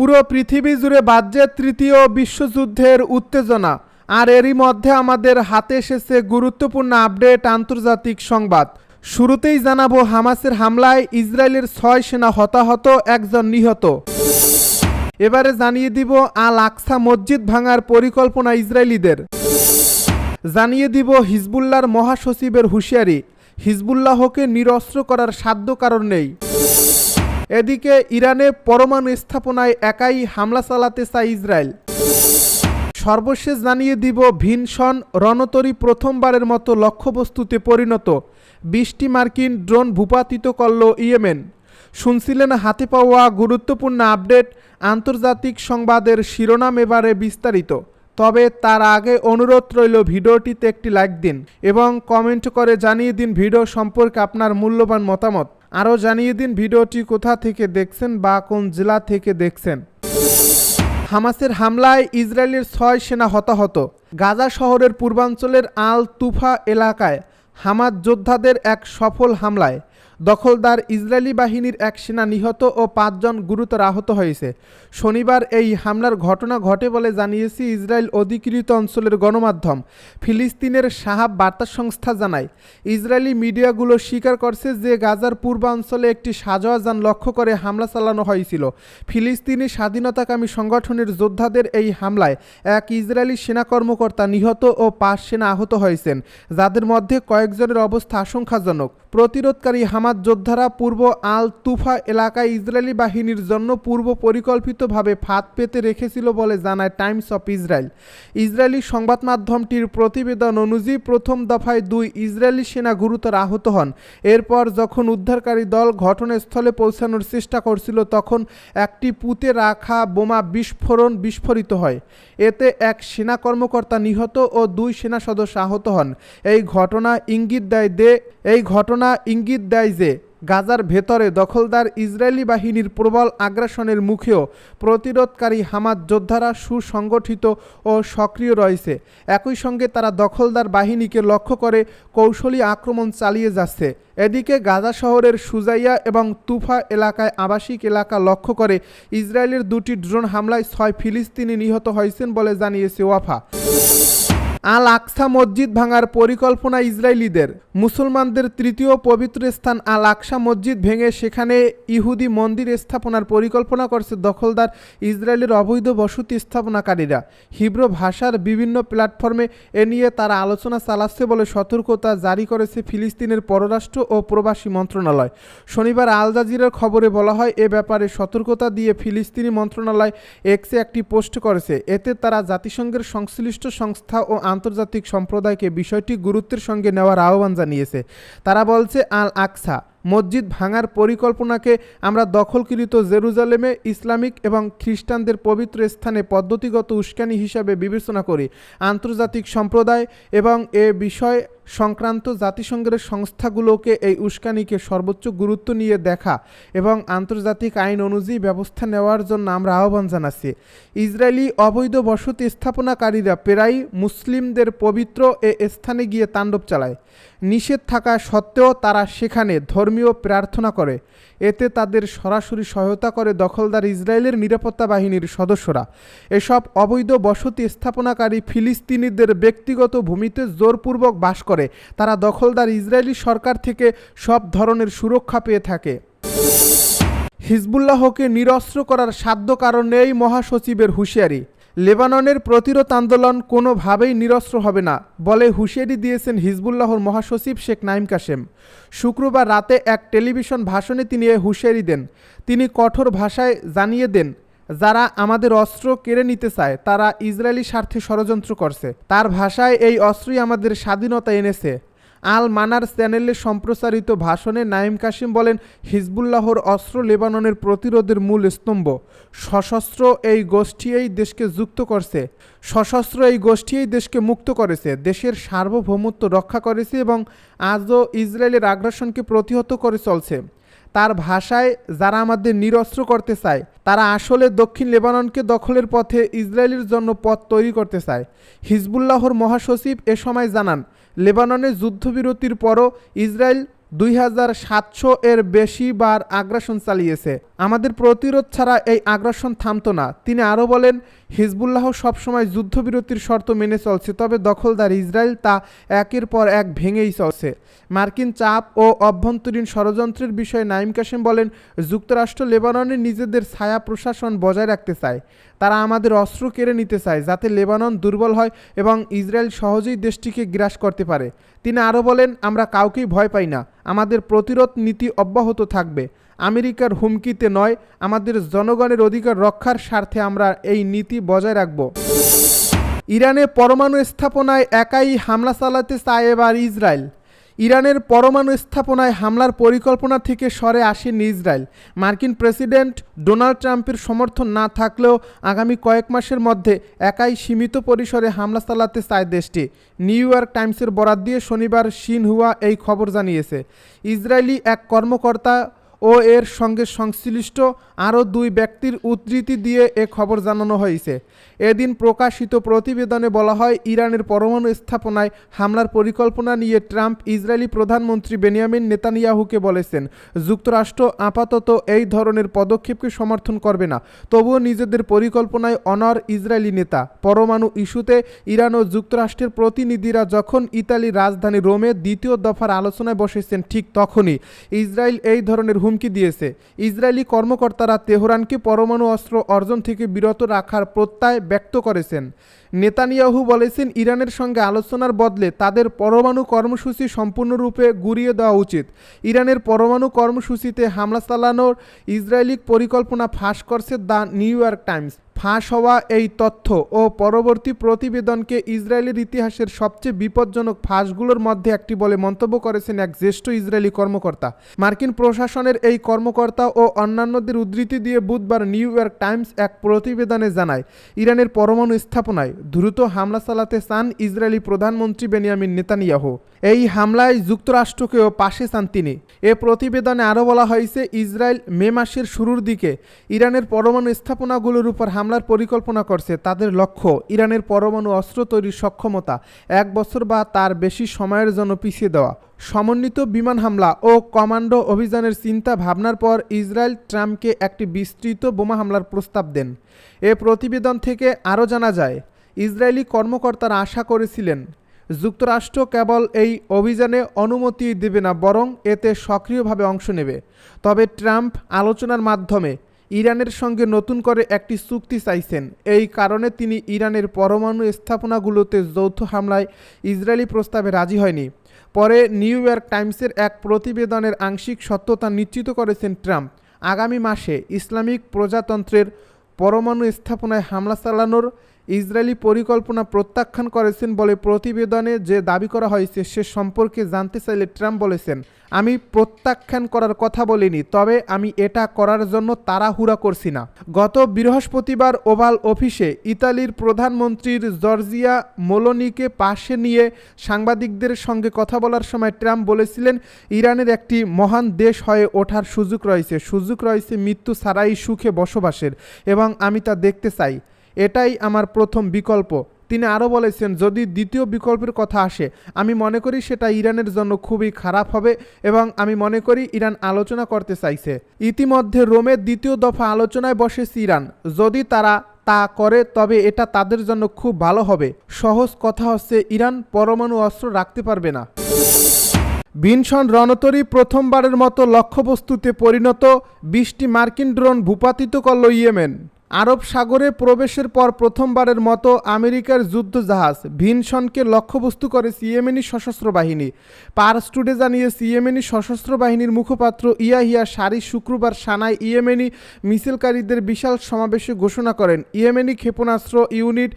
পুরো পৃথিবী জুড়ে বাজ্যে তৃতীয় বিশ্বযুদ্ধের উত্তেজনা। আর এরই মধ্যে আমাদের হাতে এসেছে গুরুত্বপূর্ণ আপডেট আন্তর্জাতিক সংবাদ। শুরুতেই জানাব হামাসের হামলায় ইসরায়েলের ছয় সেনা হতাহত, একজন নিহত। এবারে জানিয়ে দিব আল আকসা মসজিদ ভাঙার পরিকল্পনা ইসরায়েলিদের। জানিয়ে দিব হিজবুল্লাহর মহাসচিবের হুঁশিয়ারি। হিজবুল্লাহকে নিরস্ত্র করার সাধ্য কারণ নেই। এদিকে ইরানে পরমাণু স্থাপনায় একাই হামলা চালাতে চায় ইসরায়েল। সর্বশেষ জানিয়ে দিব, ভিনসন রণতরী প্রথমবারের মতো লক্ষ্যবস্তুতে পরিণত। বিশটি মার্কিন ড্রোন ভূপাতিত করল ইয়েমেন। শুনছিলেন হাতে পাওয়া গুরুত্বপূর্ণ আপডেট, আন্তর্জাতিক সংবাদের শিরোনাম এবারে বিস্তারিত। তবে তার আগে অনুরোধ রইল ভিডিওটিতে একটি লাইক দিন এবং কমেন্ট করে জানিয়ে দিন ভিডিও সম্পর্কে আপনার মূল্যবান মতামত। আরও জানিয়ে দিন ভিডিওটি কোথা থেকে দেখছেন বা কোন জেলা থেকে দেখছেন। হামাসের হামলায় ইসরায়েলের ছয় সেনা হতাহত। গাজা শহরের পূর্বাঞ্চলের আল তুফা এলাকায় হামাদ যোদ্ধাদের এক সফল হামলায় দখলদার ইসরায়েলি বাহিনীর এক সেনা নিহত ও পাঁচজন গুরুতর আহত হয়েছে। শনিবার এই হামলার ঘটনা ঘটে বলে জানিয়েছে ইসরায়েল অধিকৃত অঞ্চলের গণমাধ্যম। ফিলিস্তিনের সাহাব বার্তা সংস্থা জানায়, ইসরায়েলি মিডিয়াগুলো স্বীকার করছে যে গাজার পূর্বাঞ্চলে একটি সাজোয়া যান লক্ষ্য করে হামলা চালানো হয়েছিল। ফিলিস্তিনি স্বাধীনতাকামী সংগঠনের যোদ্ধাদের এই হামলায় এক ইসরায়েলি সেনা কর্মকর্তা নিহত ও পাঁচ সেনা আহত হয়েছেন, যাদের মধ্যে কয়েকজনের অবস্থা আশঙ্কাজনক। প্রতিরোধকারী হামাদ যোদ্ধারা পূর্ব আল তুফা এলাকায় ইসরায়েলি বাহিনীর জন্য পূর্ব পরিকল্পিতভাবে ফাঁদ পেতে রেখেছিল বলে জানায় টাইমস অফ ইসরায়েল। ইসরায়েলি সংবাদ মাধ্যমটির প্রতিবেদন অনুযায়ী প্রথম দফায় দুই ইসরায়েলি সেনা গুরুতর আহত হন। এরপর যখন উদ্ধারকারী দল ঘটনাস্থলে পৌঁছানোর চেষ্টা করছিল, তখন একটি পুঁতে রাখা বোমা বিস্ফোরণ বিস্ফোরিত হয়। এতে এক সেনা কর্মকর্তা নিহত ও দুই সেনা সদস্য আহত হন। এই ঘটনা ইঙ্গিত দেয় দে এই ঘটনা ইঙ্গিত দেয় যে, গাজার ভেতরে দখলদার ইসরায়েলি বাহিনীর প্রবল আগ্রাসনের মুখেও প্রতিরোধকারী হামাদ যোদ্ধারা সুসংগঠিত ও সক্রিয় রয়েছে। একই সঙ্গে তারা দখলদার বাহিনীকে লক্ষ্য করে কৌশলী আক্রমণ চালিয়ে যাচ্ছে। এদিকে গাজা শহরের সুজাইয়া এবং তুফা এলাকায় আবাসিক এলাকা লক্ষ্য করে ইসরায়েলের দুটি ড্রোন হামলায় ছয় ফিলিস্তিনি নিহত হয়েছেন বলে জানিয়েছে ওয়াফা। আল আকসা মসজিদ ভাঙার পরিকল্পনা ইসরায়েলিদের। মুসলমানদের তৃতীয় পবিত্র স্থান আল আকসা মসজিদ ভেঙে সেখানে ইহুদি মন্দির স্থাপনার পরিকল্পনা করছে দখলদার ইসরায়েলের অবৈধ বসতি স্থাপনাকারীরা। হিব্রু ভাষার বিভিন্ন প্ল্যাটফর্মে এ নিয়ে তারা আলোচনা চালাচ্ছে বলে সতর্কতা জারি করেছে ফিলিস্তিনের পররাষ্ট্র ও প্রবাসী মন্ত্রণালয়। শনিবার আল জাজিরার খবরে বলা হয়, এ ব্যাপারে সতর্কতা দিয়ে ফিলিস্তিনি মন্ত্রণালয় এক্সে একটি পোস্ট করেছে। এতে তারা জাতিসংঘের সংশ্লিষ্ট সংস্থা ও আন্তর্জাতিক সম্প্রদায়কে বিষয়টি গুরুত্বের সঙ্গে নেওয়ার আহ্বান জানিয়েছে। তারা বলছে আল আকসা মসজিদ ভাঙার পরিকল্পনাকে আমরা দখলকৃত জেরুজালেমে ইসলামিক এবং খ্রিস্টানদের পবিত্র স্থানে পদ্ধতিগত উস্কানি হিসাবে বিবেচনা করি। আন্তর্জাতিক সম্প্রদায় এবং এ বিষয় সংক্রান্ত জাতিসংঘের সংস্থাগুলোকে এই উস্কানিকে সর্বোচ্চ গুরুত্ব নিয়ে দেখা এবং আন্তর্জাতিক আইন অনুযায়ী ব্যবস্থা নেওয়ার জন্য আমরা আহ্বান জানাচ্ছি। ইসরায়েলি অবৈধ বসতি স্থাপনাকারীরা প্রায় মুসলিমদের পবিত্র এ স্থানে গিয়ে তাণ্ডব চালায়। নিষেধ থাকা সত্ত্বেও তারা সেখানে ধর্মীয় প্রার্থনা করে। এতে তাদের সরাসরি সহায়তা করে দখলদার ইসরায়েলের নিরাপত্তা বাহিনীর সদস্যরা। এসব অবৈধ বসতি স্থাপনাকারী ফিলিস্তিনিদের ব্যক্তিগত ভূমিতে জোরপূর্বক বাস করে। তারা দখলদার ইসরায়েলি সরকার থেকে সব ধরনের সুরক্ষা পেয়ে থাকে। হিজবুল্লাহকে নিরস্ত্র করার সাধ্য কারণ নেই মহাসচিবের হুঁশিয়ারি। লেবাননের প্রতিরোধ আন্দোলন কোনোভাবেই নিরস্ত্র হবে না, বলে হুঁশিয়ারি দিয়েছেন হিজবুল্লাহর মহাসচিব শেখ নাইম কাশেম। শুক্রবার রাতে এক টেলিভিশন ভাষণে তিনি এ হুঁশিয়ারি দেন। তিনি কঠোর ভাষায় জানিয়ে দেন, যারা আমাদের অস্ত্র কেড়ে নিতে চায়, তারা ইসরায়েলি স্বার্থে ষড়যন্ত্র করছে। তার ভাষায় এই অস্ত্রই আমাদের স্বাধীনতা এনেছে। আল মানার চ্যানেলে সম্প্রচারিত ভাষণে নাইম কাসিম বলেন, হিজবুল্লাহর অস্ত্র লেবাননের প্রতিরোধের মূল স্তম্ভ। সশস্ত্র এই গোষ্ঠী এই দেশকে যুক্ত করছে। সশস্ত্র এই গোষ্ঠী এই দেশকে মুক্ত করেছে। দেশের সার্বভৌমত্ব রক্ষা করেছে এবং আজও ইসরায়েলের আগ্রাসনকে প্রতিহত করে চলছে। তার ভাষায়, যারা আমাদের নিরস্ত্র করতে চায়, তারা আসলে দক্ষিণ লেবাননকে দখলের পথে ইসরায়েলের জন্য পথ তৈরি করতে চায়। হিজবুল্লাহর মহাসচিব এ সময় জানান লেবাননে যুদ্ধবিরতির পরও ইসরায়েল দুই হাজার সাতশো এর বেশি বার আগ্রাসন চালিয়েছে। আমাদের প্রতিরোধ ছাড়া এই আগ্রাসন থামতো না। তিনি আরও বলেন, হিজবুল্লাহ সবসময় যুদ্ধবিরতির শর্ত মেনে চলছে, তবে দখলদার ইসরায়েল তা একের পর এক ভেঙেই চলছে। মার্কিন চাপ ও অভ্যন্তরীণ ষড়যন্ত্রের বিষয়ে নাইম কাসেম বলেন, যুক্তরাষ্ট্র লেবাননে নিজেদের ছায়া প্রশাসন বজায় রাখতে চায়। তারা আমাদের অস্ত্র কেড়ে নিতে চায় যাতে লেবানন দুর্বল হয় এবং ইসরায়েল সহজেই দেশটিকে গ্রাস করতে পারে। তিনি আরও বলেন, আমরা কাউকেই ভয় পাই না। আমাদের প্রতিরোধ নীতি অব্যাহত থাকবে। আমেরিকার হুমকিতে নয়, আমাদের জনগণের অধিকার রক্ষার স্বার্থে আমরা এই নীতি বজায় রাখব। ইরানে পরমাণু স্থাপনায় একাই হামলা চালাতে চায় এবার ইসরায়েল। ইরানের পরমাণু স্থাপনায় হামলার পরিকল্পনা থেকে সরে আসেনি ইসরায়েল। মার্কিন প্রেসিডেন্ট ডোনাল্ড ট্রাম্পের সমর্থন না থাকলেও আগামী কয়েক মাসের মধ্যে একাই সীমিত পরিসরে হামলা চালাতে চায় দেশটি। নিউ ইয়র্ক টাইমসের বরাত দিয়ে শনিবার সিনহুয়া এই খবর জানিয়েছে। ইসরায়েলি এক কর্মকর্তা ও এর সঙ্গে সংশ্লিষ্ট আরও দুই ব্যক্তির উদ্ধৃতি দিয়ে এ খবর জানানো হয়েছে। এদিন প্রকাশিত প্রতিবেদনে বলা হয়, ইরানের পরমাণু স্থাপনায় হামলার পরিকল্পনা নিয়ে ট্রাম্প ইসরায়েলি প্রধানমন্ত্রী বেনিয়ামিন নেতানিয়াহুকে বলেছেন, যুক্তরাষ্ট্র আপাতত এই ধরনের পদক্ষেপকে সমর্থন করবে না, তবুও নিজেদের পরিকল্পনায় অনর ইসরায়েলি নেতা। পরমাণু ইস্যুতে ইরান ও যুক্তরাষ্ট্রের প্রতিনিধিরা যখন ইতালির রাজধানী রোমে দ্বিতীয় দফার আলোচনায় বসেছেন ঠিক তখনই ইসরায়েল এই ধরনের হুমকি দিয়েছে। ইসরায়েলি কর্মকর্তারা তেহরানকে পরমাণু অস্ত্র অর্জন থেকে বিরত রাখার প্রত্যয় ব্যক্ত করেছেন। নেতানিয়াহু বলেছেন, ইরানের সঙ্গে আলোচনার বদলে তাদের পরমাণু কর্মসূচি সম্পূর্ণরূপে গুড়িয়ে দেওয়া উচিত। ইরানের পরমাণু কর্মসূচিতে হামলা চালানোর ইসরায়েলি পরিকল্পনা ফাঁস করছে দ্য নিউ ইয়র্ক টাইমস। ফাঁস হওয়া এই তথ্য ও পরবর্তী প্রতিবেদনকে ইসরায়েলের ইতিহাসের সবচেয়ে বিপজ্জনক ফাঁসগুলোর মধ্যে একটি বলে মন্তব্য করেছেন এক জ্যেষ্ঠ ইসরায়েলি কর্মকর্তা। মার্কিন প্রশাসনের এই কর্মকর্তা ও অন্যান্যদের উদ্ধৃতি দিয়ে বুধবার নিউ ইয়র্ক টাইমস এক প্রতিবেদনে জানায়, ইরানের পরমাণু স্থাপনায় দ্রুত হামলা চালাতে চান ইসরায়েলি প্রধানমন্ত্রী বেনিয়ামিন নেতানিয়াহু। এই হামলায় যুক্তরাষ্ট্রকেও পাশে চান তিনি। এ প্রতিবেদনে আরও বলা হয়েছে, ইসরায়েল মে মাসের শুরুর দিকে ইরানের পরমাণু স্থাপনাগুলোর উপর হামলার পরিকল্পনা করছে, তাদের লক্ষ্য ইরানের পরমাণু অস্ত্র তৈরির সক্ষমতা, এক বছর বা তার বেশি সময়ের জন্য পিছিয়ে দেওয়া। সমন্বিত বিমান হামলা ও কমান্ডো অভিযানের চিন্তা ভাবনার পর ইসরায়েল ট্রাম্পকে একটি বিস্তৃত বোমা হামলার প্রস্তাব দেন। এ প্রতিবেদন থেকে আরও জানা যায়, ইসরায়েলি কর্মকর্তারা আশা করেছিলেন, যুক্তরাষ্ট্র কেবল এই অভিযানে অনুমতি দেবে না, বরং এতে সক্রিয়ভাবে অংশ নেবে। তবে ট্রাম্প আলোচনার মাধ্যমে ইরানের সঙ্গে নতুন করে একটি চুক্তি চাইছেন। এই কারণে তিনি ইরানের পরমাণু স্থাপনাগুলোতে যৌথ হামলায় ইসরায়েলি প্রস্তাবে রাজি হয়নি। পরে নিউ ইয়র্ক টাইমসের এক প্রতিবেদনের আংশিক সত্যতা নিশ্চিত করেছেন ট্রাম্প। আগামী মাসে ইসলামিক প্রজাতন্ত্রের পরমাণু স্থাপনায় হামলা চালানোর ইসরায়েলি পরিকল্পনা প্রত্যাখ্যান করেছেন বলে প্রতিবেদনে যে দাবি করা হয়েছে সে সম্পর্কে জানতে চাইলে ট্রাম্প বলেছেন, আমি প্রত্যাখ্যান করার কথা বলিনি, তবে আমি এটা করার জন্য তাড়াহুড়া করছি না। গত বৃহস্পতিবার ওভাল অফিসে ইতালির প্রধানমন্ত্রীর জর্জিয়া মোলোনিকে পাশে নিয়ে সাংবাদিকদের সঙ্গে কথা বলার সময় ট্রাম্প বলেছিলেন, ইরানের একটি মহান দেশ হয়ে ওঠার সুযোগ রয়েছে সুযোগ রয়েছে মৃত্যু ছাড়াই সুখে বসবাসের এবং আমি তা দেখতে চাই। এটাই আমার প্রথম বিকল্প। তিনি আরও বলেছেন, যদি দ্বিতীয় বিকল্পের কথা আসে, আমি মনে করি সেটা ইরানের জন্য খুবই খারাপ হবে এবং আমি মনে করি ইরান আলোচনা করতে চাইছে। ইতিমধ্যে রোমের দ্বিতীয় দফা আলোচনায় বসেছে ইরান। যদি তারা তা করে, তবে এটা তাদের জন্য খুব ভালো হবে। সহজ কথা হচ্ছে, ইরান পরমাণু অস্ত্র রাখতে পারবে না। ভিনসন রণতরী প্রথমবারের মতো লক্ষ্যবস্তুতে পরিণত বিশটি মার্কিন ড্রোন ভূপাতিত করল ইয়েমেন। আরব সাগরে প্রবেশের পর প্রথমবারের মতো আমেরিকার যুদ্ধজাহাজ ভিনসনকে লক্ষ্যবস্তু করে সিয়েমেনি সশস্ত্র বাহিনী। পার্স টুডে জানিয়ে সিয়েমেনি সশস্ত্র বাহিনীর মুখপাত্র ইয়াহিয়া সারি শুক্রবার সানায় ইয়েমেনি মিছিলকারীদের বিশাল সমাবেশে ঘোষণা করেন। ইয়েমেনি ক্ষেপণাস্ত্র ইউনিট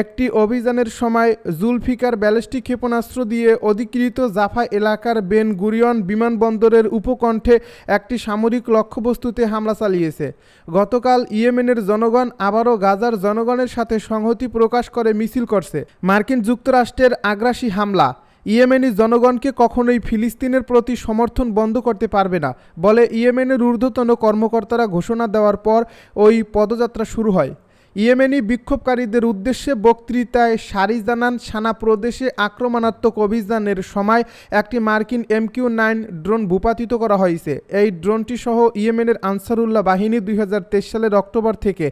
একটি অভিযানের সময় জুলফিকার ব্যালিস্টিক ক্ষেপণাস্ত্র দিয়ে অধিকৃত জাফা এলাকার বেন গুরিয়ন বিমানবন্দরের উপকণ্ঠে একটি সামরিক লক্ষ্যবস্তুতে হামলা চালিয়েছে। গতকাল ইয়েমেনের জনগণ আবারও গাজার জনগণের সাথে সংহতি প্রকাশ করে মিছিল করছে। মার্কিন যুক্তরাষ্ট্রের আগ্রাসী হামলা। ইয়েমেনি জনগণকে কখনোই ফিলিস্তিনের প্রতি সমর্থন বন্ধ করতে পারবে না বলে ইয়েমেনের ঊর্ধ্বতন কর্মকর্তারা ঘোষণা দেওয়ার পর ওই পদযাত্রা শুরু হয়। ইয়েমেনি বিক্ষোভকারীদের উদ্দেশ্যে বক্তৃতায় সারি জানান সানা প্রদেশে আক্রমণাত্মক অভিযানের সময় একটি মার্কিন এমকিউ নাইন ড্রোন ভূপাতিত করা হয়েছে। এই ড্রোনটি সহ ইয়েমেনের আনসারুল্লাহ বাহিনী দুই হাজার তেইশ সালের অক্টোবর থেকে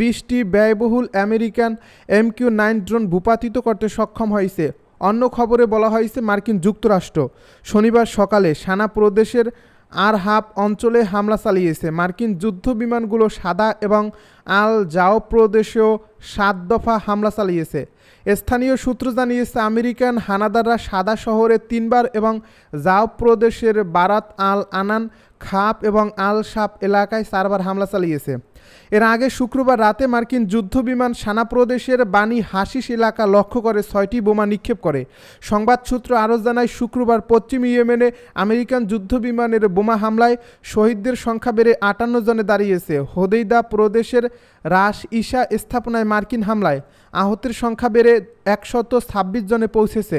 বিশটি ব্যয়বহুল আমেরিকান এমকিউ নাইন ড্রোন ভূপাতিত করতে সক্ষম হয়েছে। অন্য খবরে বলা হয়েছে মার্কিন যুক্তরাষ্ট্র। শনিবার সকালে সানা প্রদেশের আর হাব অঞ্চলে হামলা চালিয়েছে। মার্কিন যুদ্ধ বিমানগুলো সাদা এবং আল জাও প্রদেশেও সাত দফা হামলা চালিয়েছে। স্থানীয় সূত্র জানিয়েছে, আমেরিকান হানাদাররা সাদা শহরে তিনবার এবং জাও প্রদেশের বারাত আল আনান খাপ এবং আল সাপ এলাকায় চারবার হামলা চালিয়েছে। এর আগে শুক্রবার রাতে মার্কিন যুদ্ধবিমান সানা প্রদেশের বানি হাসিস এলাকা লক্ষ্য করে ছয়টি বোমা নিক্ষেপ করে। সংবাদ সূত্র আরও জানায়, শুক্রবার পশ্চিম ইয়েমেনে আমেরিকান যুদ্ধবিমানের বোমা হামলায় শহীদদের সংখ্যা বেড়ে আটান্ন জনে দাঁড়িয়েছে। হোদেইদা প্রদেশের রাস ঈশা স্থাপনায় মার্কিন হামলায় আহতের সংখ্যা বেড়ে একশত ছাব্বিশ জনে পৌঁছেছে।